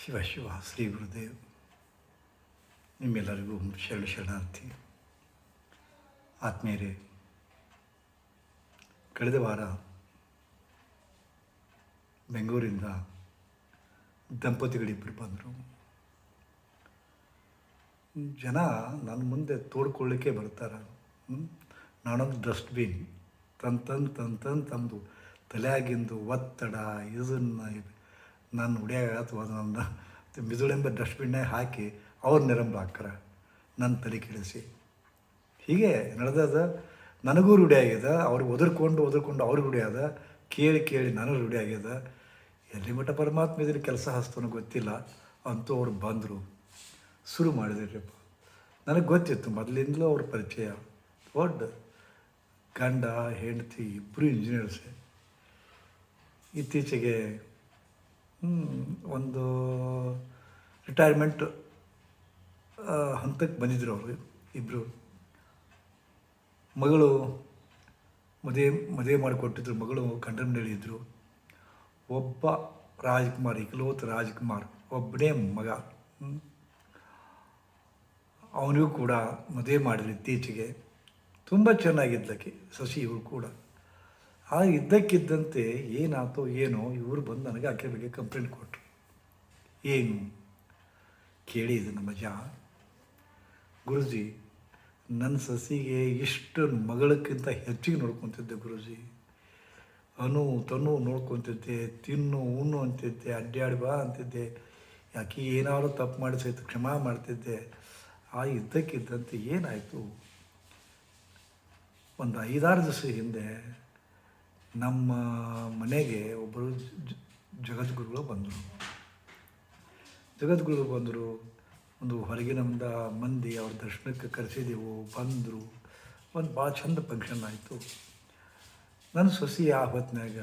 ಶಿವ ಶಿವ, ಶ್ರೀ ಗುರುದೇವ್, ನಿಮ್ಮೆಲ್ಲರಿಗೂ ಶರಣ, ಶರಣಾರ್ಥಿ. ಆತ್ಮೀಯರೇ, ಕಳೆದ ವಾರ ಬೆಂಗಳೂರಿಂದ ದಂಪತಿಗಳಿಬ್ಬರು ಬಂದರು. ಜನ ನನ್ನ ಮುಂದೆ ತೋಡ್ಕೊಳ್ಳಿಕ್ಕೆ ಬರ್ತಾರೆ? ನಾನೊಂದು ಡಸ್ಟ್ಬಿನ್ ತಂದು ತಂದು ತಂದು ತಲೆಯಾಗಿಂದು ಒತ್ತಡ, ಇದನ್ನು ನಾನು ಉಡಿಯಾಗ ಅಥವಾ ನನ್ನ ಮಿದುಳೆಂಬ ಡಸ್ಟ್ಬಿನ್ನೇ ಹಾಕಿ ಅವ್ರು ನೆರಂಬ ಹಾಕ್ರ ನನ್ನ ತಲೆ ಕೆಡಿಸಿ. ಹೀಗೆ ನಡೆದದ, ನನಗೂ ರೂಢಿ ಆಗ್ಯದ ಅವ್ರಿಗೆ ಒದರ್ಕೊಂಡು ಒದರ್ಕೊಂಡು ಅವ್ರಿಗೆ ರೂಢಿ ಆದ, ಕೇಳಿ ಕೇಳಿ ನನಗೆ ರೂಢಿ ಎಲ್ಲಿ ಮಟ್ಟ ಪರಮಾತ್ಮ ಇದ್ರ ಕೆಲಸ ಹಸ್ತನೋ ಗೊತ್ತಿಲ್ಲ. ಅಂತೂ ಅವ್ರು ಬಂದರು. ಶುರು ಮಾಡಿದ್ರಪ್ಪ. ನನಗೆ ಗೊತ್ತಿತ್ತು, ಮೊದಲಿಂದಲೂ ಅವ್ರ ಪರಿಚಯ. ದೊಡ್ಡ ಗಂಡ, ಹೆಂಡತಿ ಇಬ್ಬರು ಇಂಜಿನಿಯರ್ಸೇ ಇತ್ತೀಚೆಗೆ ಒಂದು ರಿಟೈರ್ಮೆಂಟ್ ಹಂತಕ್ಕೆ ಬಂದಿದ್ದರು ಅವರು ಇಬ್ಬರು ಮಗಳು ಮದುವೆ ಮದುವೆ ಮಾಡಿಕೊಟ್ಟಿದ್ರು. ಮಗಳು ಕಂಡನ ಇದ್ದರು ಒಬ್ಬ ರಾಜ್ಕುಮಾರ್, ಇಕಲೋತ್ ರಾಜ್ಕುಮಾರ್, ಒಬ್ಬನೇ ಮಗ. ಅವನಿಗೂ ಕೂಡ ಮದುವೆ ಮಾಡಿದ್ರು ಇತ್ತೀಚೆಗೆ. ತುಂಬ ಚೆನ್ನಾಗಿದ್ದಕ್ಕೆ ಸಸಿ ಇವರು ಕೂಡ. ಆ ಇದ್ದಕ್ಕಿದ್ದಂತೆ ಏನಾಯ್ತೋ ಏನೋ ಇವರು ಬಂದು ನನಗೆ ಆಕೆ ಬಗ್ಗೆ ಕಂಪ್ಲೇಂಟ್ ಕೊಟ್ಟರು ಏನು? ಕೇಳಿ ನಮ್ಮ ಮಜಾ ಗುರುಜಿ, ನನ್ನ ಸಸಿಗೆ ಇಷ್ಟು ಮಗಳಕ್ಕಿಂತ ಹೆಚ್ಚಿಗೆ ನೋಡ್ಕೊತಿದ್ದೆ ಗುರುಜಿ. ಅನು ತನು ನೋಡ್ಕೊತಿದ್ದೆ, ತಿನ್ನು, ಉಣ್ಣು ಅಂತಿದ್ದೆ, ಅಡ್ಡಾಡಿ ಬಾ ಅಂತಿದ್ದೆ. ಯಾಕೆ ಏನಾದರೂ ತಪ್ಪು ಮಾಡಿ ಸಹಿತ ಕ್ಷಮಾ ಮಾಡ್ತಿದ್ದೆ. ಆ ಇದ್ದಕ್ಕಿದ್ದಂತೆ ಏನಾಯಿತು? ಒಂದು ಐದಾರು ದಿವಸ ಹಿಂದೆ ನಮ್ಮ ಮನೆಗೆ ಒಬ್ಬರು ಜಗದ್ಗುರುಗಳು ಬಂದರು. ಜಗದ್ಗುರು ಬಂದರು, ಒಂದು ಹೊರಗಿನಿಂದ ಮಂದಿ ಅವ್ರ ದರ್ಶನಕ್ಕೆ ಕರೆಸಿದೆವು, ಬಂದರು. ಒಂದು ಭಾಳ ಚಂದ ಫಂಕ್ಷನ್ ಆಯಿತು. ನನ್ನ ಸೊಸಿ ಆ ಹೊತ್ತಿನಾಗ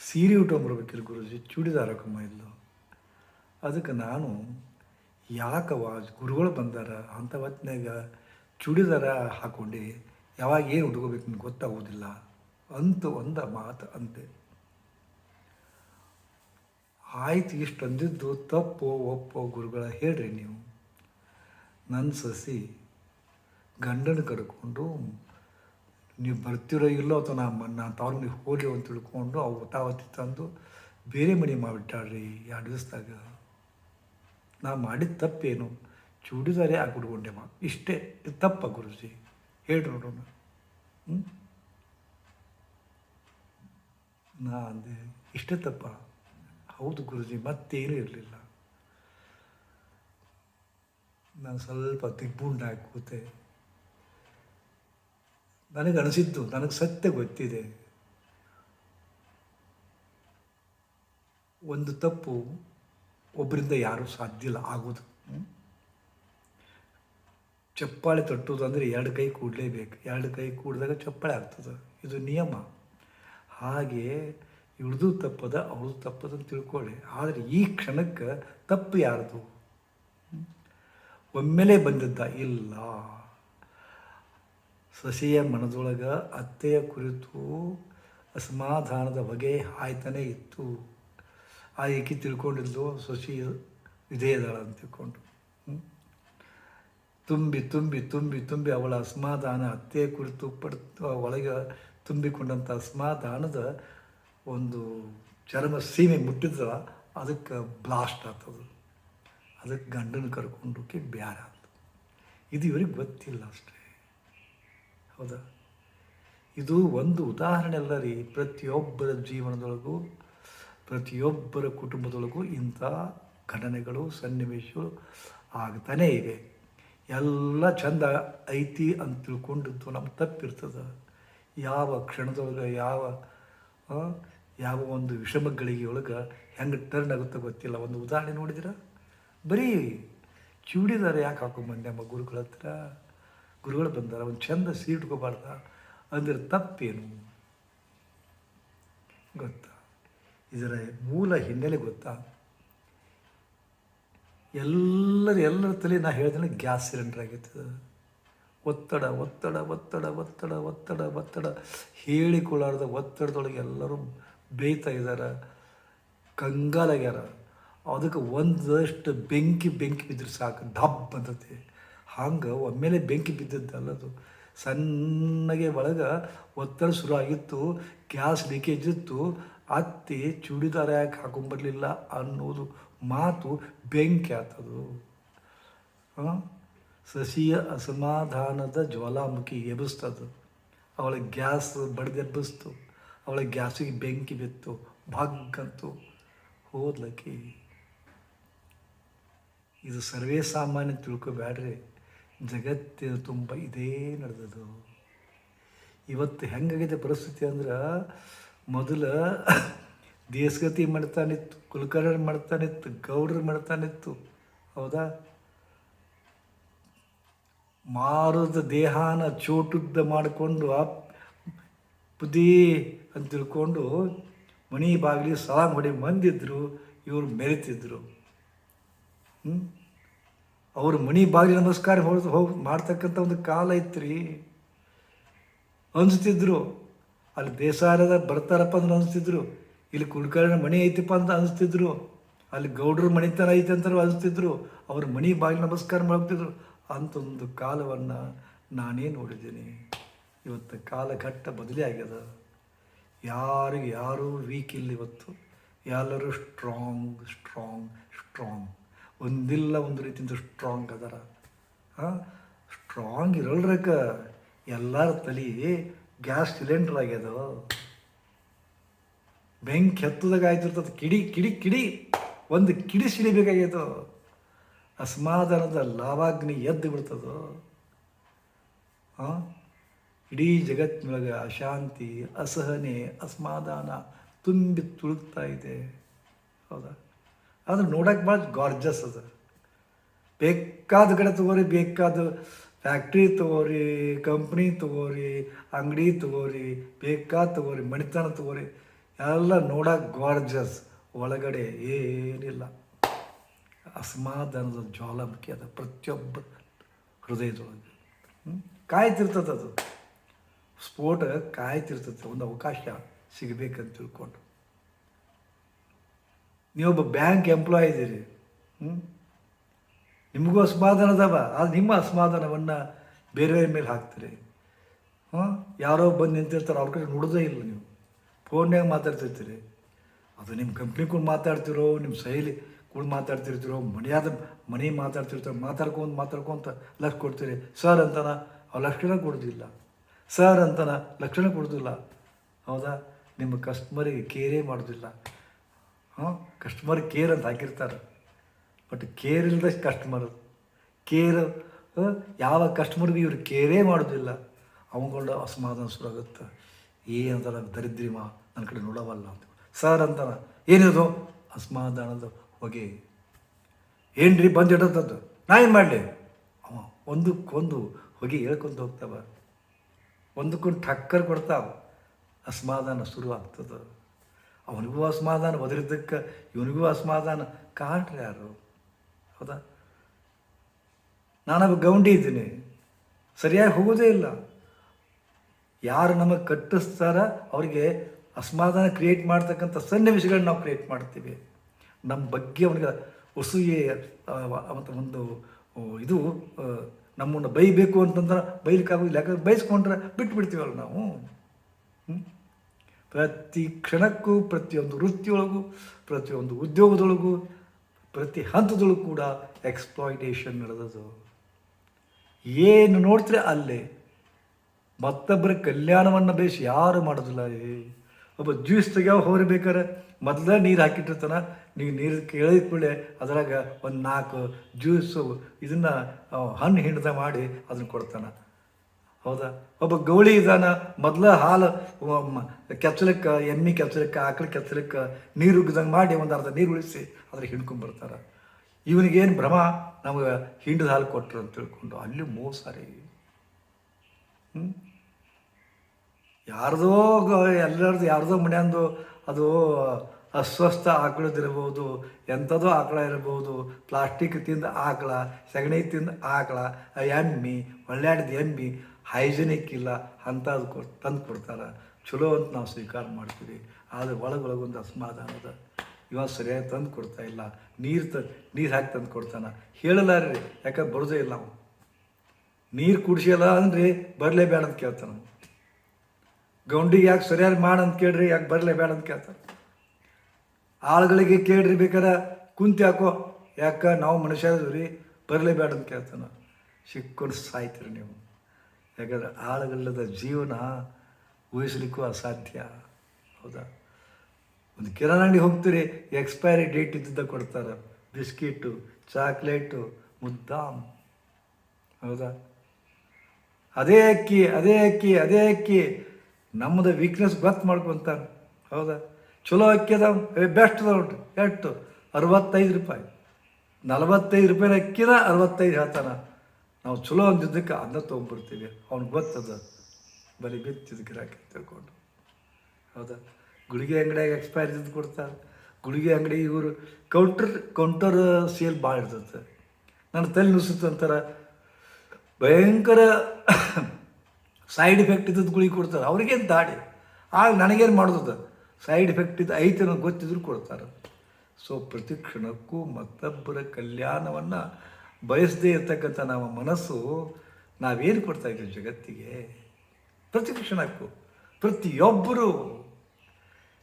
ಸೀರೆ ಉಟ್ಕೊಂಬರ್ಬೇಕಿಲ್ಲ ಗುರುಜಿ, ಚೂಡಿದಾರ ಇಲ್ಲು ಅದಕ್ಕೆ ನಾನು ಯಾಕವ ಗುರುಗಳು ಬಂದಾರ ಅಂಥ ಹೊತ್ತಿನಾಗ ಚೂಡಿದಾರ ಹಾಕ್ಕೊಂಡು ಯಾವಾಗ ಏನು ಉಟ್ಕೋಬೇಕು ಗೊತ್ತಾಗೋದಿಲ್ಲ. ಅಂತ ಒಂದ ಮಾತು ಅಂತೆ. ಆಯ್ತು ಇಷ್ಟು ಅಂದಿದ್ದು ತಪ್ಪು ಒಪ್ಪೋ ಗುರುಗಳ ಹೇಳ್ರಿ ನೀವು. ನನ್ನ ಸಸಿ ಗಂಡನ ಕರ್ಕೊಂಡು ನೀವು ಬರ್ತಿರೋ ಇಲ್ಲೋ ಅಥವಾ ನಾ ನಾನು ತವ್ರ ಮನೆಗೆ ಹೋಗಿ ಅಂತ ತಿಳ್ಕೊಂಡು ಅವು ಊಟಾವತಿ ತಂದು ಬೇರೆ ಮನೆ ಮಾಡಿಬಿಟ್ಟಾಳ್ರಿ ಎರಡು ದಿವಸದಾಗ. ನಾ ಮಾಡಿದ ತಪ್ಪೇನು? ಚೂಡಿದಾರೆ ಹಾಕ್ಬಿಡ್ಕೊಂಡೆ ಮಾ ಇಷ್ಟೇ. ತಪ್ಪ ಗುರುಜಿ. ಹೇಳ್ರಿ ನೋಡೋಣ. ಹ್ಞೂ ನಾ ಅಂದೆ ಇಷ್ಟೇ ತಪ್ಪ ಹೌದು ಗುರುಜಿ, ಮತ್ತೇನೂ ಇರಲಿಲ್ಲ. ನಾನು ಸ್ವಲ್ಪ ದಿಗ್ಬುಂಡಾಗಿ ಕೂತೆ. ನನಗೆ ಅನಿಸಿದ್ದು, ನನಗೆ ಸತ್ಯ ಗೊತ್ತಿದೆ. ಒಂದು ತಪ್ಪು ಒಬ್ಬರಿಂದ ಯಾರೂ ಸಾಧ್ಯ ಇಲ್ಲ, ಆಗೋದು? ಚಪ್ಪಾಳೆ ತಟ್ಟೋದು ಅಂದರೆ ಎರಡು ಕೈ ಕೂಡಲೇಬೇಕು. ಎರಡು ಕೈ ಕೂಡಿದಾಗ ಚಪ್ಪಾಳೆ ಆಗ್ತದೆ. ಇದು ನಿಯಮ. ಹಾಗೆ ಇವ್ರದ್ದು ತಪ್ಪದ ಅವ್ರದ್ದು ತಪ್ಪದ ಅಂತ ತಿಳ್ಕೊಳ್ಳಿ. ಆದರೆ ಈ ಕ್ಷಣಕ್ಕೆ ತಪ್ಪು ಯಾರ್ದು? ಒಮ್ಮೆಲೆ ಬಂದಿದ್ದ ಇಲ್ಲ. ಸಸಿಯ ಮನದೊಳಗೆ ಅತ್ತೆಯ ಕುರಿತು ಅಸಮಾಧಾನದ ಹೊಗೆ ಆಯ್ತಾನೇ ಇತ್ತು. ಆ ಏಕೆ ತಿಳ್ಕೊಂಡಿದ್ದು ಸಸಿ ವಿಧೇಯದಾಳ ಅಂತ ತಿಳ್ಕೊಂಡು. ತುಂಬಿ ತುಂಬಿ ತುಂಬಿ ತುಂಬಿ ಅವಳ ಅಸಮಾಧಾನ ಅತ್ತೆಯ ಕುರಿತು ಪಡ್ತ, ಒಳಗೆ ತುಂಬಿಕೊಂಡಂಥ ಅಸಮಾಧಾನದ ಒಂದು ಚರ್ಮ ಸೀಮೆ ಮುಟ್ಟಿದ್ರ ಅದಕ್ಕೆ ಬ್ಲಾಸ್ಟ್ ಆಗ್ತದೆ. ಅದಕ್ಕೆ ಗಂಡನ ಕರ್ಕೊಂಡೋಗಿ ಬ್ಯಾರ ಅಂತ ಇದು ಇವ್ರಿಗೆ ಗೊತ್ತಿಲ್ಲ ಅಷ್ಟೇ. ಹೌದಾ? ಇದು ಒಂದು ಉದಾಹರಣೆ ಅಲ್ಲ ರೀ. ಪ್ರತಿಯೊಬ್ಬರ ಜೀವನದೊಳಗೂ, ಪ್ರತಿಯೊಬ್ಬರ ಕುಟುಂಬದೊಳಗೂ ಇಂಥ ಘಟನೆಗಳು, ಸನ್ನಿವೇಶಗಳು ಆಗ್ತಾನೇ ಇವೆ. ಎಲ್ಲ ಚಂದ ಐತಿ ಅಂತ ತಿಳ್ಕೊಂಡಿದ್ದು ನಮ್ಗೆ ತಪ್ಪಿರ್ತದೆ. ಯಾವ ಕ್ಷಣದೊಳಗೆ ಯಾವ ಯಾವ ಒಂದು ವಿಷಮಗಳಿಗೆ ಒಳಗೆ ಹೆಂಗೆ ಟರ್ನ್ ಆಗುತ್ತೋ ಗೊತ್ತಿಲ್ಲ. ಒಂದು ಉದಾಹರಣೆ ನೋಡಿದಿರ? ಬರೀ ಚೂಡಿದಾರ ಯಾಕೆ ಹಾಕೊಂಡ್ಬಂದೆ ಅಮ್ಮ ಗುರುಗಳ ಹತ್ರ? ಗುರುಗಳು ಬಂದಾರ, ಒಂದು ಚಂದ ಸೀಟ್ ಇಟ್ಕೋಬಾರ್ದ ಅಂದ್ರೆ ತಪ್ಪೇನು? ಗೊತ್ತಾ? ಇದರ ಮೂಲ ಹಿನ್ನೆಲೆ ಗೊತ್ತಾ? ಎಲ್ಲರ ಎಲ್ಲರ ತಲೆ ನಾ ಹೇಳ್ದೇನೆ ಗ್ಯಾಸ್ ಸಿಲಿಂಡರ್ ಆಗೈತದ ಒತ್ತಡ ಒತ್ತಡ ಒತ್ತಡ ಒತ್ತಡ ಒತ್ತಡ ಒತ್ತಡ. ಹೇಳಿಕೊಳ್ಳಾರ್ದ ಒತ್ತಡದೊಳಗೆ ಎಲ್ಲರೂ ಬೇಯ್ತಾ ಇದ್ದಾರೆ. ಕಂಗಾಲಾಗ್ಯಾರ. ಅದಕ್ಕೆ ಒಂದಷ್ಟು ಬೆಂಕಿ ಬೆಂಕಿ ಬಿದ್ದರೆ ಸಾಕು. ಡಬ್ ಬಂದತಿ. ಹಂಗೆ ಒಮ್ಮೆಲೆ ಬೆಂಕಿ ಬಿದ್ದದ್ದಲ್ಲದು ಸಣ್ಣಗೆ ಒಳಗೆ ಒತ್ತಡ ಶುರು ಆಗಿತ್ತು ಗ್ಯಾಸ್ ಲೀಕೇಜ್ ಇತ್ತು. ಅತ್ತಿ ಚೂಡಿದಾರ ಯಾಕೆ ಹಾಕೊಂಬರಲಿಲ್ಲ ಅನ್ನೋದು ಮಾತು ಬೆಂಕಿ ಆತದು. ಆ? ಸಸಿಯ ಅಸಮಾಧಾನದ ಜ್ವಾಲಾಮುಖಿ ಎಬ್ಬಿಸ್ತದು. ಅವಳ ಗ್ಯಾಸ್ ಬಡ್ದೆಬ್ಬಿಸ್ತು. ಅವಳ ಗ್ಯಾಸಿಗೆ ಬೆಂಕಿ ಬಿತ್ತು. ಭಾಗಂತು ಹೋದ್ಲಕ್ಕಿ ಇದು ಸರ್ವೇ ಸಾಮಾನ್ಯ ತಿಳ್ಕೊಬೇಡ್ರಿ ಜಗತ್ತಿನ ತುಂಬ ಇದೇ ನಡೆದದು. ಇವತ್ತು ಹೆಂಗಾಗಿದೆ ಪರಿಸ್ಥಿತಿ ಅಂದ್ರೆ, ಮೊದಲು ದೇಶಗತಿ ಮಾಡ್ತಾನಿತ್ತು ಕುಲಕರ್ಣ ಮಾಡ್ತಾನಿತ್ತು, ಗೌಡ್ರು ಮಾಡ್ತಾನಿತ್ತು. ಹೌದಾ? ಮಾರುದ ದೇಹಾನ ಚೋಟುದ್ದ ಮಾಡಿಕೊಂಡು ಅಪ್ ಪುದೀ ಅಂತ ತಿಳ್ಕೊಂಡು ಮಣಿ ಬಾಗಿಲಿ ಸಲಾಂಗ್ ಹೊಡಿ ಮಂದಿದ್ರು ಇವರು ಮೆರಿತಿದ್ರು. ಅವರು ಮಣಿ ಬಾಗಿಲು ನಮಸ್ಕಾರ ಹೋಗಿ ಹೋಗಿ ಮಾಡ್ತಕ್ಕಂಥ ಒಂದು ಕಾಲ ಇತ್ರಿ. ಅನಿಸ್ತಿದ್ರು. ಅಲ್ಲಿ ದೇಸಾರದ ಬರ್ತಾರಪ್ಪ ಅಂದ್ರೆ ಅನಿಸ್ತಿದ್ರು. ಇಲ್ಲಿ ಕುಲಕರ್ಣ ಮಣಿ ಐತಿಪ್ಪ ಅಂತ ಅನಿಸ್ತಿದ್ರು. ಅಲ್ಲಿ ಗೌಡ್ರ ಮಣಿತನ ಐತೆ ಅಂತ ಅನಿಸ್ತಿದ್ರು. ಅವ್ರ ಮಣಿ ಬಾಗಿಲು ನಮಸ್ಕಾರ ಮಾಡ್ತಿದ್ರು ಅಂತ ಒಂದು ಕಾಲವನ್ನು ನಾನೇ ನೋಡಿದ್ದೀನಿ. ಇವತ್ತು ಕಾಲಘಟ್ಟ ಬದಲಿ ಆಗ್ಯದ. ಯಾರಿಗೆ ಯಾರೂ ವೀಕ್ ಇಲ್ಲ ಇವತ್ತು. ಎಲ್ಲರೂ ಸ್ಟ್ರಾಂಗ್ ಸ್ಟ್ರಾಂಗ್ ಸ್ಟ್ರಾಂಗ್ ಒಂದಿಲ್ಲ ಒಂದು ರೀತಿಯಿಂದ ಸ್ಟ್ರಾಂಗ್ ಅದರ. ಹಾಂ ಸ್ಟ್ರಾಂಗ್ ಇರಲ್ರಕ್ಕ. ಎಲ್ಲರ ತಲೆ ಗ್ಯಾಸ್ ಸಿಲಿಂಡ್ರ್ ಆಗ್ಯದ. ಬೆಂಕಿ ಹತ್ತದಾಗ ಆಯ್ತಿರ್ತದೆ ಕಿಡಿ ಕಿಡಿ ಕಿಡಿ. ಒಂದು ಕಿಡಿ ಸಿಡಿಬೇಕಾಗ್ಯದ. ಅಸಮಾಧಾನದ ಲಾವಾಗ್ನಿ ಎದ್ದು ಬಿಡ್ತದೋ? ಹಾಂ ಇಡೀ ಜಗತ್ತಿನೊಳಗೆ ಅಶಾಂತಿ, ಅಸಹನೆ, ಅಸಮಾಧಾನ ತುಂಬಿ ತುಳುಕ್ತಾ ಇದೆ. ಹೌದಾ? ಆದ್ರೆ ನೋಡೋಕ್ಕೆ ಭಾಳ ಗಾರ್ಜಸ್ ಅದ. ಬೇಕಾದ ಕಡೆ ತಗೋರಿ, ಬೇಕಾದ ಫ್ಯಾಕ್ಟ್ರಿ ತಗೋರಿ ಕಂಪ್ನಿ ತಗೋರಿ, ಅಂಗಡಿ ತಗೋರಿ, ಬೇಕಾದ ತಗೋರಿ, ಮಣಿತನ ತಗೋರಿ, ಎಲ್ಲ ನೋಡೋಕ್ಕೆ ಗಾರ್ಜಸ್ ಒಳಗಡೆ ಏನಿಲ್ಲ. ಅಸಮಾಧಾನದ ಜ್ವಾಲಾಮುಖಿ ಅದ ಪ್ರತಿಯೊಬ್ಬ ಹೃದಯದೊಳಗೆ. ಹ್ಮ್? ಕಾಯ್ತಿರ್ತದೆ ಅದು. ಸ್ಫೋಟ ಕಾಯ್ತಿರ್ತದೆ. ಒಂದು ಅವಕಾಶ ಸಿಗಬೇಕಂತ ತಿಳ್ಕೊಂಡು. ನೀವೊಬ್ಬ ಬ್ಯಾಂಕ್ ಎಂಪ್ಲಾಯ್ ಇದ್ದೀರಿ. ಹ್ಞೂ ನಿಮಗೂ ಅಸಮಾಧಾನ ಅದಾವ. ಅದು ನಿಮ್ಮ ಅಸಮಾಧಾನವನ್ನು ಬೇರೆಯವ್ರ ಮೇಲೆ ಹಾಕ್ತೀರಿ. ಹ್ಞೂ ಯಾರೋ ಬಂದು ನಿಂತಿರ್ತಾರೆ. ಅವ್ರ ಕಡೆ ನೋಡೋದೇ ಇಲ್ಲ ನೀವು. ಫೋನ್ಯಾಗ ಮಾತಾಡ್ತಿರ್ತೀರಿ. ಅದು ನಿಮ್ಮ ಕಂಪ್ನಿ ಕೂಡ ಮಾತಾಡ್ತಿರೋ, ನಿಮ್ಮ ಸಹೇಲಿ ಕೂಡ ಮಾತಾಡ್ತಿರ್ತೀರೋ, ಮನೆಯಾದ ಮನೆ ಮಾತಾಡ್ತಿರ್ತಾರೆ ಮಾತಾಡ್ಕೊಂತ ಮಾತಾಡ್ಕೊಂತ ಲಕ್ಷ ಕೊಡ್ತೀರಿ. ಸರ್ ಅಂತಾನ ಅವ್ರು ಲಕ್ಷಣ ಕೊಡೋದಿಲ್ಲ. ಸರ್ ಅಂತಾನ ಲಕ್ಷಣ ಕೊಡೋದಿಲ್ಲ. ಹೌದಾ? ನಿಮ್ಮ ಕಸ್ಟಮರಿಗೆ ಕೇರೇ ಮಾಡೋದಿಲ್ಲ. ಹಾಂ ಕಸ್ಟಮರ್ ಕೇರ್ ಅಂತ ಹಾಕಿರ್ತಾರೆ. ಬಟ್ ಕೇರ್ ಇಲ್ಲದ ಕಸ್ಟಮರ್ ಕೇರ್ ಯಾವ ಕಸ್ಟಮರ್ಗೆ ಇವರು ಕೇರೇ ಮಾಡೋದಿಲ್ಲ. ಅವಂಗೊಂಡು ಅಸಮಾಧಾನ ಶುರು ಆಗುತ್ತೆ ಏನಂತಾರ ದರಿದ್ರಿಮ ನನ್ನ ಕಡೆ ನೋಡವಲ್ಲ ಅಂತ. ಸರ್ ಅಂತಾನ, ಏನಿದು? ಅಸಮಾಧಾನದ ಹೊಗೆ, ಏನ್ರಿ ಬಂದು ಇಡೋದದ್ದು ನಾ ಏನು ಮಾಡಲಿ? ಅವ ಒಂದಕ್ಕೊಂದು ಹೋಗಿ ಹೇಳ್ಕೊಂಡು ಹೋಗ್ತಾವ. ಒಂದಕ್ಕೊಂದು ಠಕ್ಕರ್ ಕೊಡ್ತಾವ. ಅಸಮಾಧಾನ ಶುರು ಆಗ್ತದೆ. ಅವನಿಗೂ ಅಸಮಾಧಾನ, ಒದರಿದ್ದಕ್ಕೆ ಇವನಿಗೂ ಅಸಮಾಧಾನ. ಕಾಣ್ರಿ ಯಾರು? ಹೌದಾ? ನಾನು ಗೌಂಡಿ ಇದ್ದೀನಿ. ಸರಿಯಾಗಿ ಹೋಗೋದೇ ಇಲ್ಲ. ಯಾರು ನಮಗೆ ಕಟ್ಟಿಸ್ತಾರ, ಅವರಿಗೆ ಅಸಮಾಧಾನ ಕ್ರಿಯೇಟ್ ಮಾಡ್ತಕ್ಕಂಥ ಸನ್ನಿವೇಶಗಳನ್ನ ನಾವು ಕ್ರಿಯೇಟ್ ಮಾಡ್ತೀವಿ. ನಮ್ಮ ಬಗ್ಗೆ ಅವನಿಗೆ ಉಸುಯೆ ಮತ್ತು ಒಂದು ಇದು ನಮ್ಮನ್ನು ಬೈಬೇಕು ಅಂತಂದ್ರೆ ಬೈಲಿಕ್ಕಾಗೋದಿಲ್ಲ. ಯಾಕಂದ್ರೆ ಬೈಸ್ಕೊಂಡ್ರೆ ಬಿಟ್ಟು ಬಿಡ್ತೀವಲ್ಲ ನಾವು ಪ್ರತಿ ಕ್ಷಣಕ್ಕೂ, ಪ್ರತಿಯೊಂದು ವೃತ್ತಿಯೊಳಗೂ, ಪ್ರತಿಯೊಂದು ಉದ್ಯೋಗದೊಳಗೂ, ಪ್ರತಿ ಹಂತದೊಳಗೂ ಕೂಡ ಎಕ್ಸ್ಪ್ಲಾಯ್ಟೇಷನ್ ನಡೆದದು ಏನು ನೋಡ್ತೀರಿ ಅಲ್ಲೇ, ಮತ್ತೊಬ್ಬರ ಕಲ್ಯಾಣವನ್ನು ಬೇಸಿ ಯಾರು ಮಾಡೋದಿಲ್ಲ ಒಬ್ಬ ಜ್ಯೂಸ್ ತೆಗ್ಯಾವ ಹೊರಬೇಕಾರೆ ಮೊದಲೇ ನೀರು ಹಾಕಿಟ್ಟಿರ್ತಾನೆ. ನೀವು ನೀರು ಕೇಳಿದ ಕೂಡಲೇ ಅದರಾಗ ಒಂದು ನಾಲ್ಕು ಜ್ಯೂಸು ಇದನ್ನು ಹಣ್ಣು ಹಿಂಡ್ದ ಮಾಡಿ ಅದನ್ನು ಕೊಡ್ತಾನೆ. ಹೌದಾ? ಒಬ್ಬ ಗೌಳಿ ಇದಾನ, ಮೊದಲ ಹಾಲು ಕೆಚ್ಚಲಕ್ಕೆ, ಎಮ್ಮೆ ಕೆಚ್ಚಲಕ್ಕೆ, ಆಕಳ ಕೆಚ್ಚಲಕ್ಕೆ ನೀರು ಉಗ್ದಂಗೆ ಮಾಡಿ ಒಂದು ಅರ್ಧ ನೀರು ಉಳಿಸಿ ಅದ್ರ ಹಿಂಡ್ಕೊಂಡ್ಬರ್ತಾರೆ ಇವನಿಗೇನು ಭ್ರಮ? ನಮಗೆ ಹಿಂಡಿದ ಹಾಲು ಕೊಟ್ಟರು ಅಂತ ತಿಳ್ಕೊಂಡು ಅಲ್ಲಿ ಮೋಸ ರೀ. ಹ್ಮ್? ಯಾರ್ದೋ ಎಲ್ಲರದು ಯಾರ್ದೋ ಮನೆಯಂದು ಅದು ಅಸ್ವಸ್ಥ ಆಕಳದಿರ್ಬೋದು, ಎಂಥದೋ ಆಕಳ ಇರ್ಬೋದು, ಪ್ಲಾಸ್ಟಿಕ್ ತಿಂದ ಆಕಳ, ಸಗಣಿ ತಿಂದ ಆಕಳ, ಎಮ್ಮಿ ಒಳ್ಳೆಯದು ಎಮ್ಮಿ, ಹೈಜಿನಿಕ್ ಇಲ್ಲ ಅಂಥದ್ದು ಕೊ ತಂದು ಕೊಡ್ತಾರೆ. ಚಲೋ ಅಂತ ನಾವು ಸ್ವೀಕಾರ ಮಾಡ್ತೀವಿ. ಆದರೆ ಒಳಗೊಳಗೊಂದು ಅಸಮಾಧಾನದ ಇವ ಸರಿಯಾಗಿ ತಂದು ಕೊಡ್ತಾ ಇಲ್ಲ. ನೀರು ತ, ನೀರು ಹಾಕಿ ತಂದು ಕೊಡ್ತಾನೆ. ಹೇಳಲಾರ್ರಿ, ಯಾಕಂದ್ರೆ ಬರೋದೇ ಇಲ್ಲ ನಾವು ನೀರು ಕುಡಿಸಿಲ್ಲ ಅಂದ್ರೆ ಬರಲೇಬೇಡ ಅಂತ ಕೇಳ್ತಾನೆ ಗೌಂಡಿಗೆ ಯಾಕೆ ಸರಿಯಾಗಿ ಮಾಡಂತ ಕೇಳ್ರಿ, ಯಾಕೆ ಬರಲೇ ಬೇಡ ಅಂತ ಕೇಳ್ತಾರೆ. ಆಳುಗಳಿಗೆ ಕೇಳ್ರಿ ಬೇಕಾರೆ ಕುಂತಿ ಹಾಕೋ. ಯಾಕೆ? ನಾವು ಮನುಷ್ಯ ರೀ ಬರಲೇಬೇಡ ಅಂತ ಕೇಳ್ತಾನೆ ಸಿಕ್ಕೊಂಡು ಸಾಯ್ತೀರಿ ನೀವು. ಯಾಕಂದ್ರೆ ಆಳುಗಳದ ಜೀವನ ಊಹಿಸ್ಲಿಕ್ಕೂ ಅಸಾಧ್ಯ. ಹೌದಾ? ಒಂದು ಕಿರಾಣಿ ಅಂಗಡಿ ಹೋಗ್ತೀರಿ ಎಕ್ಸ್ಪೈರಿ ಡೇಟ್ ಇದ್ದಿದ್ದ ಕೊಡ್ತಾರೆ. ಬಿಸ್ಕಿಟ್ಟು ಚಾಕ್ಲೇಟು ಮುದ್ದಾಮ್ ಹೌದಾ? ಅದೇ ಅಕ್ಕಿ ಅದೇ ಅಕ್ಕಿ ಅದೇ ಅಕ್ಕಿ. ನಮ್ಮದು ವೀಕ್ನೆಸ್ ಗೊತ್ತು ಮಾಡ್ಕೊತಾನೆ ಹೌದಾ? ಚಲೋ ಅಕ್ಕಿ ಅದಾವ. ಬೆಸ್ಟ್ ನೋಡ್ರಿ. ಎಷ್ಟು? ಅರವತ್ತೈದು ರೂಪಾಯಿ. ನಲವತ್ತೈದು ರೂಪಾಯಿ ಅಕ್ಕಿನ ಅರವತ್ತೈದು ಹೇಳ್ತಾನ. ನಾವು ಚಲೋ ಅಂದಿದ್ದಕ್ಕೆ ಅನ್ನ ತೊಗೊಂಡ್ಬಿಡ್ತೀವಿ ಅವ್ನಿಗೆ ಗೊತ್ತದ? ಬರೀ ಬಿತ್ತಿದ ಗಿರಾಕಿ ತಿಳ್ಕೊಂಡು. ಹೌದಾ? ಗುಳಿಗೆ ಅಂಗಡಿಯಾಗ ಎಕ್ಸ್ಪೈರ್ ಇದ್ದು ಕೊಡ್ತಾರೆ. ಗುಳಿಗೆ ಅಂಗಡಿ ಇವರು ಕೌಂಟರ್ ಕೌಂಟರ್ ಸೇಲ್ ಭಾಳ ಇರ್ತದೆ ನನ್ನ ತಲೆ ನುಸುತ್ತಂತಾರೆ ಭಯಂಕರ ಸೈಡ್ ಎಫೆಕ್ಟ್ ಇದ್ದದ್ದು ಗುಳಿ ಕೊಡ್ತಾರೆ. ಅವ್ರಿಗೇನು ದಾಡಿ? ಆಗ ನನಗೇನು ಮಾಡೋದು ಸೈಡ್ ಎಫೆಕ್ಟ್ ಇದು ಐತೆ ಅನ್ನೋದು ಗೊತ್ತಿದ್ರು ಕೊಡ್ತಾರೆ. ಸೊ ಪ್ರತಿ ಕ್ಷಣಕ್ಕೂ ಮತ್ತೊಬ್ಬರ ಕಲ್ಯಾಣವನ್ನು ಬಯಸದೇ ಇರ್ತಕ್ಕಂಥ ನಮ್ಮ ಮನಸ್ಸು ನಾವೇನು ಕೊಡ್ತಾ ಇದ್ದೀವಿ ಜಗತ್ತಿಗೆ? ಪ್ರತಿ ಕ್ಷಣಕ್ಕೂ ಪ್ರತಿಯೊಬ್ಬರು.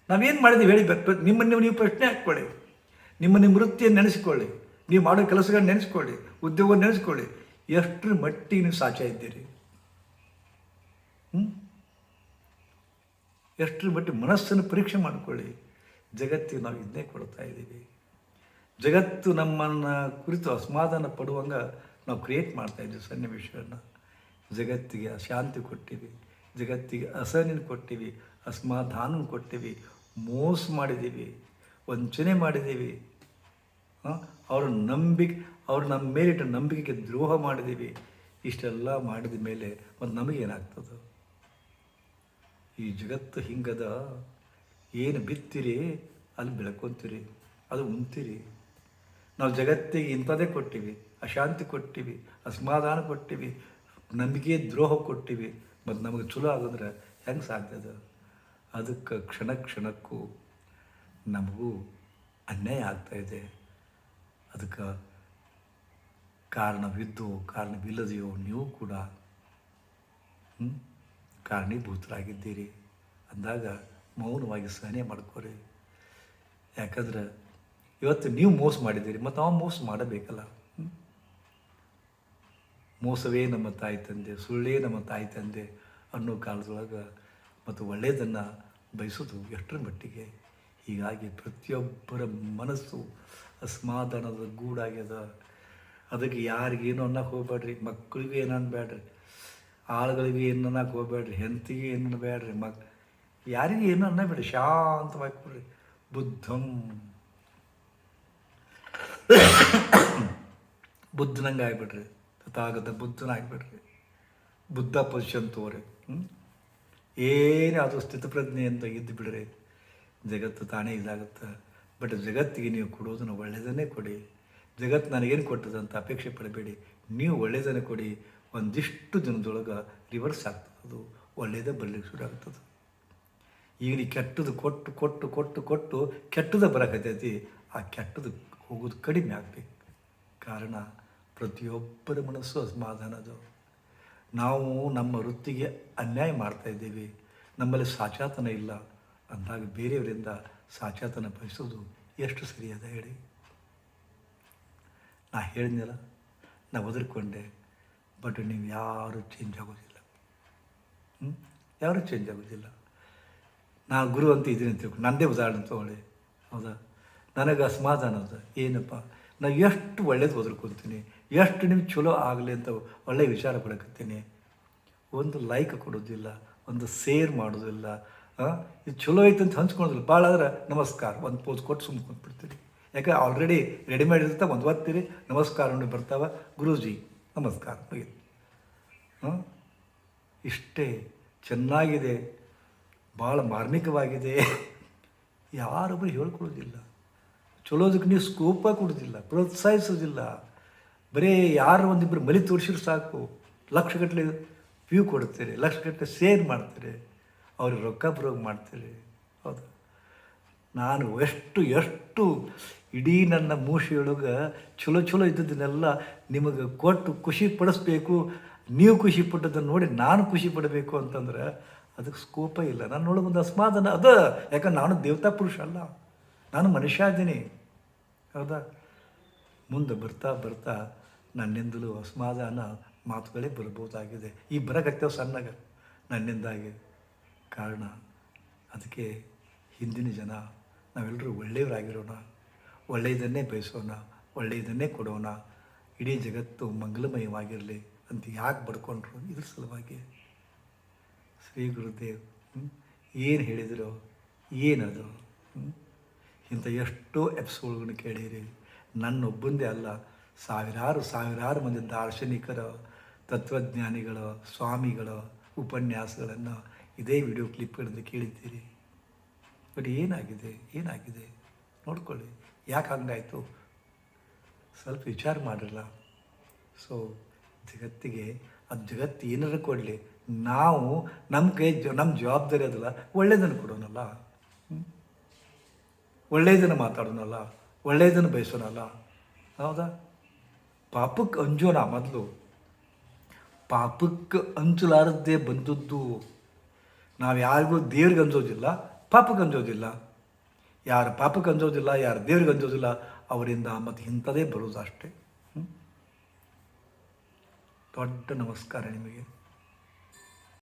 ನಾವೇನು ಮಾಡಿದ್ದೀವಿ ಹೇಳಿ ನಿಮ್ಮ ನಿಮ್ಮ ನೀವು ಪ್ರಶ್ನೆ ಹಾಕ್ಕೊಳ್ಳಿ. ನಿಮ್ಮ ನಿಮ್ಮ ವೃತ್ತಿಯನ್ನು ನೆನೆಸ್ಕೊಳ್ಳಿ. ನೀವು ಮಾಡೋ ಕೆಲಸಗಳನ್ನ ನೆನೆಸ್ಕೊಳ್ಳಿ. ಉದ್ಯೋಗ ನೆನೆಸ್ಕೊಳ್ಳಿ. ಎಷ್ಟರ ಮಟ್ಟಿಗೆ ನೀವು ಸಾಚ ಇದ್ದೀರಿ? ಎಷ್ಟರ ಮಟ್ಟಿಗೆ ಮನಸ್ಸನ್ನು ಪರೀಕ್ಷೆ ಮಾಡಿಕೊಳ್ಳಿ. ಜಗತ್ತಿಗೆ ನಾವು ಇದನ್ನೇ ಕೊಡ್ತಾ ಇದ್ದೀವಿ. ಜಗತ್ತು ನಮ್ಮನ್ನು ಕುರಿತು ಅಸಮಾಧಾನ ಪಡುವಂಗ ನಾವು ಕ್ರಿಯೇಟ್ ಮಾಡ್ತಾ ಇದ್ದೀವಿ ಸನ್ನಿವೇಶವನ್ನು. ಜಗತ್ತಿಗೆ ಅಶಾಂತಿ ಕೊಟ್ಟಿವಿ. ಜಗತ್ತಿಗೆ ಅಸಹನೆ ಕೊಟ್ಟಿವಿ. ಅಸಮಾಧಾನ ಕೊಟ್ಟಿವಿ. ಮೋಸ ಮಾಡಿದ್ದೀವಿ ವಂಚನೆ ಮಾಡಿದ್ದೀವಿ ಅವ್ರ ನಂಬಿಕೆ, ಅವ್ರು ನಮ್ಮ ಮೇಲಿಟ್ಟ ನಂಬಿಕೆಗೆ ದ್ರೋಹ ಮಾಡಿದ್ದೀವಿ ಇಷ್ಟೆಲ್ಲ ಮಾಡಿದ ಮೇಲೆ ಒಂದು ನಮಗೇನಾಗ್ತದೆ? ಈ ಜಗತ್ತು ಹಿಂಗದ, ಏನು ಬಿತ್ತಿರಿ, ಅಲ್ಲಿ ಬೆಳ್ಕೊತೀರಿ, ಅದು ಉಣ್ತೀರಿ ನಾವು ಜಗತ್ತಿಗೆ ಇಂಥದೇ ಕೊಟ್ಟಿವಿ, ಅಶಾಂತಿ ಕೊಟ್ಟಿವಿ, ಅಸಮಾಧಾನ ಕೊಟ್ಟಿವಿ ನಂಬಿಕೆ ದ್ರೋಹ ಕೊಟ್ಟಿವಿ ಮತ್ತು ನಮಗೆ ಚಲೋ ಆಗೋದ್ರೆ ಹೆಂಗೆ ಸಾಧ್ಯದ ಅದಕ್ಕೆ ಕ್ಷಣ ಕ್ಷಣಕ್ಕೂ ನಮಗೂ ಅನ್ಯಾಯ ಆಗ್ತಾಯಿದೆ ಅದಕ್ಕೆ ಕಾರಣವಿದ್ದು, ಕಾರಣವಿಲ್ಲದೆಯೋ, ನೀವು ಕೂಡ, ಹ್ಮ್? ಕಾರಣೀಭೂತರಾಗಿದ್ದೀರಿ. ಅಂದಾಗ ಮೌನವಾಗಿ ಸಹನೆ ಮಾಡ್ಕೋರಿ. ಯಾಕಂದ್ರೆ ಇವತ್ತು ನೀವು ಮೋಸ ಮಾಡಿದ್ದೀರಿ, ಮತ್ತು ಅವ ಮೋಸ ಮಾಡಬೇಕಲ್ಲ. ಮೋಸವೇ ನಮ್ಮ ತಾಯಿ ತಂದೆ, ಸುಳ್ಳೇ ನಮ್ಮ ತಾಯಿ ತಂದೆ ಅನ್ನೋ ಕಾಲದೊಳಗೆ ಮತ್ತು ಒಳ್ಳೆಯದನ್ನು ಬಯಸೋದು ಎಷ್ಟರ ಮಟ್ಟಿಗೆ? ಹೀಗಾಗಿ ಪ್ರತಿಯೊಬ್ಬರ ಮನಸ್ಸು ಅಸಮಾಧಾನದ ಗೂಡಾಗ್ಯದ. ಅದಕ್ಕೆ ಯಾರಿಗೇನು ಅನ್ನಕ್ಕೆ ಹೋಗ್ಬೇಡ್ರಿ, ಮಕ್ಕಳಿಗೂ ಏನು ಅನ್ಬೇಡ್ರಿ ಆಳುಗಳಿಗೆ ಏನು ಅನ್ನಕ್ಕೆ ಹೋಗ್ಬೇಡ್ರಿ ಹೆಂತಿಗೆ ಏನು ಅನ್ಬೇಡ್ರಿ ಮಗ ಯಾರಿಗೆ ಏನು ಅನ್ನಬೇಡ್ರಿ ಶಾಂತವಾಗಿ ಕೊಡ್ರಿ ಬುದ್ಧಂ. ಬುದ್ಧನಂಗೆ ಆಗ್ಬಿಡ್ರಿ, ತಥಾಗತ ಬುದ್ಧನಾಗ್ಬಿಡ್ರಿ ಬುದ್ಧ ಪೊಸಿಷನ್ ತೋರಿ ಏನೇ ಅದು ಸ್ಥಿತಪ್ರಜ್ಞೆಯಿಂದ ಇದ್ದು ಬಿಡ್ರಿ, ಜಗತ್ತು ತಾನೇ ಇದಾಗುತ್ತೆ. ಬಟ್ ಜಗತ್ತಿಗೆ ನೀವು ಕೊಡೋದನ್ನು ಒಳ್ಳೆಯದನ್ನೇ ಕೊಡಿ. ಜಗತ್ತು ನನಗೇನು ಕೊಟ್ಟದಂತ ಅಪೇಕ್ಷೆ ಪಡಬೇಡಿ. ನೀವು ಒಳ್ಳೆಯದನ್ನೇ ಕೊಡಿ. ಒಂದಿಷ್ಟು ದಿನದೊಳಗೆ ರಿವರ್ಸ್ ಆಗ್ತದೆ. ಅದು ಒಳ್ಳೆಯದೇ ಬರಲಿಕ್ಕೆ ಶುರು ಆಗ್ತದೆ. ಈಗ ನೀ ಕೆಟ್ಟದು ಕೊಟ್ಟು ಕೊಟ್ಟು ಕೊಟ್ಟು ಕೊಟ್ಟು ಕೆಟ್ಟದ ಬರಕತ್ತೈತಿ. ಆ ಕೆಟ್ಟದು ಹೋಗೋದು ಕಡಿಮೆ ಆಗಬೇಕು. ಕಾರಣ ಪ್ರತಿಯೊಬ್ಬರ ಮನಸ್ಸು ಅಸಮಾಧಾನದು ನಾವು ನಮ್ಮ ವೃತ್ತಿಗೆ ಅನ್ಯಾಯ ಮಾಡ್ತಾ ಇದ್ದೀವಿ. ನಮ್ಮಲ್ಲಿ ಸಾಚಾತನ ಇಲ್ಲ. ಅಂದಾಗ ಬೇರೆಯವರಿಂದ ಸಾಚಾತನ ಬಯಸೋದು ಎಷ್ಟು ಸರಿಯಾದ ಹೇಳಿ? ನಾ ಹೇಳಿದ್ನಲ್ಲ, ನಾ ಒದರ್ಕೊಂಡೆ. ಬಟ್ ನೀವು ಯಾರೂ ಚೇಂಜ್ ಆಗೋದಿಲ್ಲ. ಹ್ಞೂ ಯಾರೂ ಚೇಂಜ್ ಆಗೋದಿಲ್ಲ. ನಾನು ಗುರು ಅಂತ ಇದ್ದೀನಿ ಅಂತ ತಿಳ್ಕೊಂಡು ನನ್ನದೇ ಉದಾಹರಣೆ ತೊಗೊಳ್ಳಿ. ಹೌದಾ? ನನಗೆ ಅಸಮಾಧಾನ ಅದ. ಏನಪ್ಪ? ನಾ ಎಷ್ಟು ಒಳ್ಳೇದು ಒದರ್ಕೊತೀನಿ ಎಷ್ಟು ನಿಮ್ಗೆ ಚಲೋ ಆಗಲಿ ಅಂತ ಒಳ್ಳೆಯ ವಿಚಾರ ಪಡ್ಕೊತೀನಿ ಒಂದು ಲೈಕ್ ಕೊಡೋದಿಲ್ಲ, ಒಂದು ಸೇರ್ ಮಾಡೋದಿಲ್ಲ ಹಾಂ ಇದು ಚಲೋ ಐತೆ ಅಂತ ಹಂಚ್ಕೊಳೋದಿಲ್ಲ ಭಾಳ ಆದ್ರೆ ನಮಸ್ಕಾರ. ಒಂದು ಪೋಸ್ ಕೊಟ್ಟು ಸುಮ್ಮನೆ ಕುಂತ್ಬಿಡ್ತೀರಿ ಯಾಕೆ? ಆಲ್ರೆಡಿ ರೆಡಿಮೇಡ್ ಇರುತ್ತೆ ಒಂದು ಓದ್ತೀರಿ ನಮಸ್ಕಾರ ನೋಡಿ ಬರ್ತಾವ ಗುರೂಜಿ. ನಮಸ್ಕಾರ. ಮುಗಿತು ಇಷ್ಟೇ ಚೆನ್ನಾಗಿದೆ, ಭಾಳ ಮಾರ್ಮಿಕವಾಗಿದೆ. ಯಾರೊಬ್ಬರು ಹೇಳ್ಕೊಡೋದಿಲ್ಲ ಚಲೋದಕ್ಕೆ ನೀವು ಸ್ಕೋಪ ಕೊಡೋದಿಲ್ಲ, ಪ್ರೋತ್ಸಾಹಿಸೋದಿಲ್ಲ. ಬರೀ ಯಾರು ಒಂದಿಬ್ಬರು ಮಲಿ ತೋರಿಸಿದ್ರೆ ಸಾಕು. ಲಕ್ಷಗಟ್ಟಲೆ ವ್ಯೂ ಕೊಡ್ತೀರಿ ಲಕ್ಷಗಟ್ಟಲೆ ಸೇರ್ ಮಾಡ್ತೀರಿ. ಅವ್ರಿಗೆ ರೊಕ್ಕ ಬರೋಗಿ ಮಾಡ್ತೀರಿ. ಹೌದು? ನಾನು ಎಷ್ಟು ಎಷ್ಟು ಇಡೀ ನನ್ನ ಮೂಷಿಯೊಳಗೆ ಚಲೋ ಚಲೋ ಇದ್ದದನ್ನೆಲ್ಲ ನಿಮಗೆ ಕೊಟ್ಟು ಖುಷಿ ಪಡಿಸ್ಬೇಕು. ನೀವು ಖುಷಿ ಪಟ್ಟದನ್ನು ನೋಡಿ ನಾನು ಖುಷಿ ಪಡಬೇಕು ಅಂತಂದ್ರೆ ಅದಕ್ಕೆ ಸ್ಕೋಪ ಇಲ್ಲ. ನನ್ನೊಳಗೆ ಒಂದು ಅಸಮಾಧಾನ ಅದ. ಯಾಕಂದ್ರೆ ನಾನು ದೇವತಾ ಪುರುಷ ಅಲ್ಲ. ನಾನು ಮನುಷ್ಯ ಇದ್ದೀನಿ. ಹೌದಾ? ಮುಂದೆ ಬರ್ತಾ ಬರ್ತಾ ನನ್ನಿಂದಲೂ ಅಸಮಾಧಾನ ಮಾತುಗಳೇ ಬರ್ಬೋದಾಗಿದೆ ಈ ಬರಕತ್ತೇವೆ ಸಣ್ಣಗ ನನ್ನಿಂದಾಗಿ ಕಾರಣ. ಅದಕ್ಕೆ ಹಿಂದಿನ ಜನ ನಾವೆಲ್ಲರೂ ಒಳ್ಳೆಯವರಾಗಿರೋಣ, ಒಳ್ಳೆಯದನ್ನೇ ಬಯಸೋಣ ಒಳ್ಳೆಯದನ್ನೇ ಕೊಡೋಣ, ಇಡೀ ಜಗತ್ತು ಮಂಗಲಮಯವಾಗಿರಲಿ ಅಂತ ಯಾಕೆ ಬಡ್ಕೊಂಡ್ರು? ಇದ್ರ ಸಲುವಾಗಿ ಶ್ರೀ ಗುರುದೇವ್ ಏನು ಹೇಳಿದರು, ಏನದು? ಇಂಥ ಎಷ್ಟೋ ಎಪಿಸೋಡ್ಗಳನ್ನ ಕೇಳಿರಿ. ನನ್ನೊಬ್ಬಂದೇ ಅಲ್ಲ, ಸಾವಿರಾರು ಸಾವಿರಾರು ಮಂದಿ ದಾರ್ಶನಿಕರ, ತತ್ವಜ್ಞಾನಿಗಳ, ಸ್ವಾಮಿಗಳ ಉಪನ್ಯಾಸಗಳನ್ನು ಇದೇ ವಿಡಿಯೋ ಕ್ಲಿಪ್ಗಳಿಂದ ಕೇಳಿದ್ದೀರಿ. ಬಟ್ ಏನಾಗಿದೆ ಏನಾಗಿದೆ? ನೋಡ್ಕೊಳ್ಳಿ. ಯಾಕೆ ಹಂಗಾಯಿತು? ಸ್ವಲ್ಪ ವಿಚಾರ ಮಾಡಿರಲ್ಲ. ಸೊ ಜಗತ್ತಿಗೆ, ಅದು ಜಗತ್ತು ಏನಾರು ಕೊಡಲಿ. ನಾವು ನಮ್ಮ ಕೈ ನಮ್ಮ ಜವಾಬ್ದಾರಿ ಅದಲ್ಲ. ಒಳ್ಳೇದನ್ನು ಕೊಡೋಣಲ್ಲ ಹ್ಞೂ ಒಳ್ಳೆಯದನ್ನು ಮಾತಾಡೋಣಲ್ಲ ಒಳ್ಳೆಯದನ್ನು ಬಯಸೋಣಲ್ಲ ಹೌದಾ? ಪಾಪಕ್ಕೆ ಅಂಜೋಣ ಮೊದಲು. ಪಾಪಕ್ಕೆ ಅಂಚಲಾರದ್ದೇ ಬಂದದ್ದು. ನಾವು ಯಾರಿಗೂ ದೇವ್ರಿಗೆ ಅಂಜೋದಿಲ್ಲ. ಪಾಪಕ್ಕೆ ಅಂಜೋದಿಲ್ಲ. ಯಾರು ಪಾಪಕ್ಕೆ ಅಂಜೋದಿಲ್ಲ, ಯಾರು ದೇವ್ರಿಗೆ ಅಂಜೋದಿಲ್ಲ, ಅವರಿಂದ ಮತ್ತು ಇಂಥದೇ ಬರೋದು ಅಷ್ಟೇ? ದೊಡ್ಡ ನಮಸ್ಕಾರ ನಿಮಗೆ.